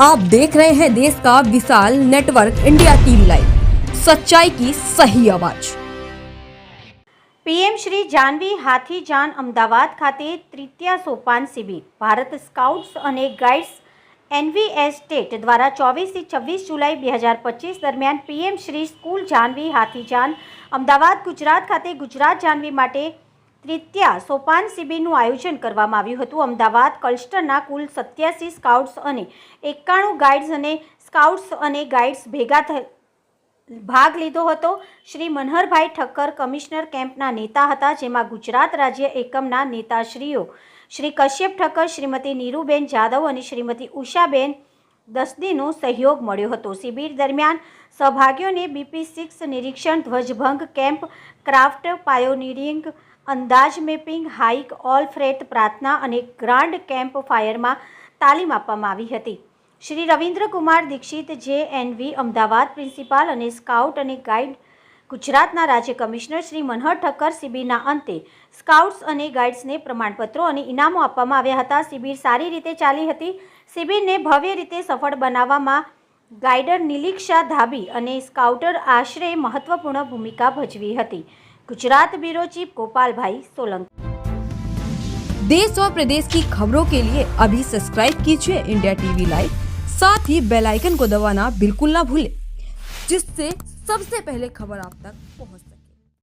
आप देख रहे हैं देश का विशाल नेटवर्क इंडिया टीवी लाइव सच्चाई की सही आवाज પીએમ શ્રી જાનવી હાથીજાન અમદાવાદ ખાતે તૃતીય સોપાન શિબિર ભારત સ્કાઉટ્સ અને ગાઈડ્સ એનવીએસ સ્ટેટ દ્વારા ચોવીસથી છવ્વીસ જુલાઈ બે હજાર પચીસ દરમિયાન પીએમ શ્રી સ્કૂલ જાનવી હાથીજાન અમદાવાદ ગુજરાત ખાતે ગુજરાત જાનવી માટે તૃતીય સોપાન શિબિરનું આયોજન કરવામાં આવ્યું હતું. અમદાવાદ કલ્સ્ટરના કુલ સત્યાસી સ્કાઉટ્સ અને એકાણું ગાઈડ્સ અને સ્કાઉટ્સ અને ગાઈડ્સ ભેગા ભાગ લીધો હતો. શ્રી મનહરભાઈ ઠક્કર કમિશનર કેમ્પના નેતા હતા, જેમાં ગુજરાત રાજ્ય એકમના નેતાશ્રીઓ શ્રી કશ્યપ ઠક્કર, શ્રીમતી નીરુબેન જાદવ અને શ્રીમતી ઉષાબેન દસદીનો સહયોગ મળ્યો હતો. શિબિર દરમિયાન સહભાગીઓને બીપી સિક્સ નિરીક્ષણ, ધ્વજભંગ કેમ્પ, ક્રાફ્ટ, પાયોનિયરિંગ અંદાજ મેપિંગ, હાઇક, ઓલ ફ્રેટ પ્રાર્થના અને ગ્રાન્ડ કેમ્પ ફાયરમાં તાલીમ આપવામાં આવી હતી. Shri Ravindrakumar Dixit J NV Ahmedabad principal અને સ્કાઉટ અને ગાઈડ ગુજરાતના રાજ્ય કમિશનર શ્રી મનહર ઠક્કર શિબિરના અંતે સ્કાઉટ્સ અને ગાઈડ્સને પ્રમાણપત્રો અને ઇનામો આપવામાં આવ્યા હતા. શિબિર સારી રીતે ચાલી હતી. શિબિરને ભવ્ય રીતે સફળ બનાવવામાં ગાઈડર નિલીક્ષા ધાબી અને સ્કાઉટર આશરે મહત્વપૂર્ણ ભૂમિકા ભજવી હતી. गुजरात ब्यूरो चीफ गोपाल भाई सोलंकी देश और प्रदेश की खबरों के लिए अभी सब्सक्राइब कीजिए इंडिया टीवी लाइव। साथ ही बेल आइकन को दबाना बिल्कुल ना भूलें, जिससे सबसे पहले खबर आप तक पहुँच सके।